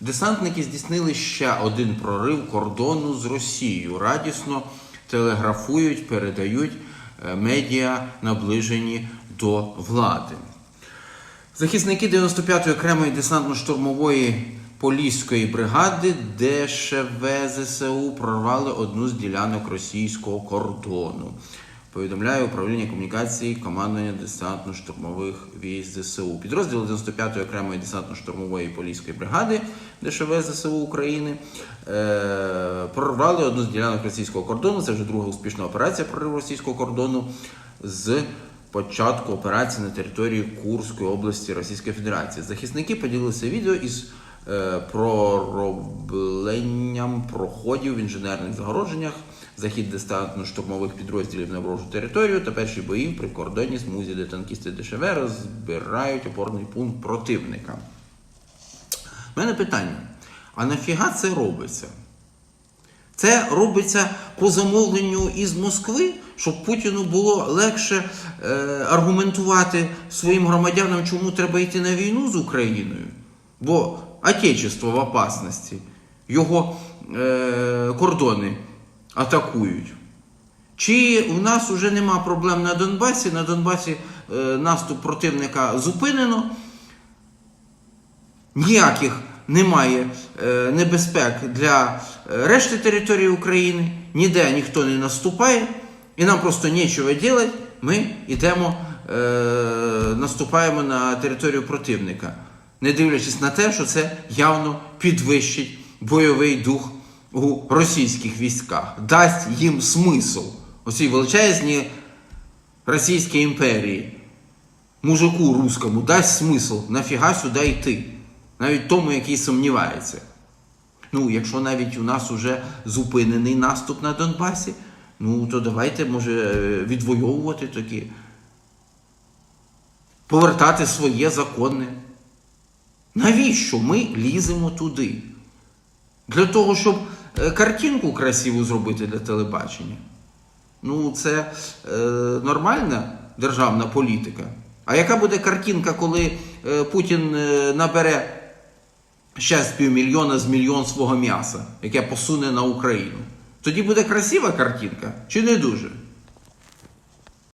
Десантники здійснили ще один прорив кордону з Росією. Радісно телеграфують, передають е, медіа, наближені до влади. Захисники 95-ї окремої десантно-штурмової поліської бригади ДШВ ЗСУ прорвали одну з ділянок російського кордону. Повідомляє управління комунікації командування десантно-штурмових військ ЗСУ. Підрозділи 95-ї окремої десантно-штурмової поліської бригади ДШВ ЗСУ України е- прорвали одну з ділянок російського кордону. Це вже друга успішна операція прориву російського кордону з початку операції на території Курської області Російської Федерації. Захисники поділилися відео із проробленням проходів в інженерних загородженнях, захід десантно-штурмових підрозділів на ворожу територію та перші бої в прикордонній смузі, де танкісти ДШВ розбирають опорний пункт противника. У мене питання: а нафіга це робиться? Це робиться по замовленню із Москви, щоб Путіну було легше е, аргументувати своїм громадянам, чому треба йти на війну з Україною. Бо Отечество в опасності, його е, кордони атакують. Чи в нас вже нема проблем на Донбасі? На Донбасі е, наступ противника зупинено, ніяких немає е, небезпек для решти території України, ніде ніхто не наступає, і нам просто нічого робити, ми йдемо, е, наступаємо на територію противника, не дивлячись на те, що це явно підвищить бойовий дух у російських військах, дасть їм смисл оцій величезній Російській імперії мужику руському дасть смисл нафіга сюди йти. Навіть тому, який сумнівається. Ну, якщо навіть у нас уже зупинений наступ на Донбасі, ну то давайте, може, е, відвоювати такі. Повертати своє законне. Навіщо ми ліземо туди? Для того, щоб е, картинку красиву зробити для телебачення. Ну, це е, нормальна державна політика. А яка буде картинка, коли е, Путін е, набере ще з півмільйона з мільйон свого м'яса, яке посуне на Україну? Тоді буде красива картинка чи не дуже?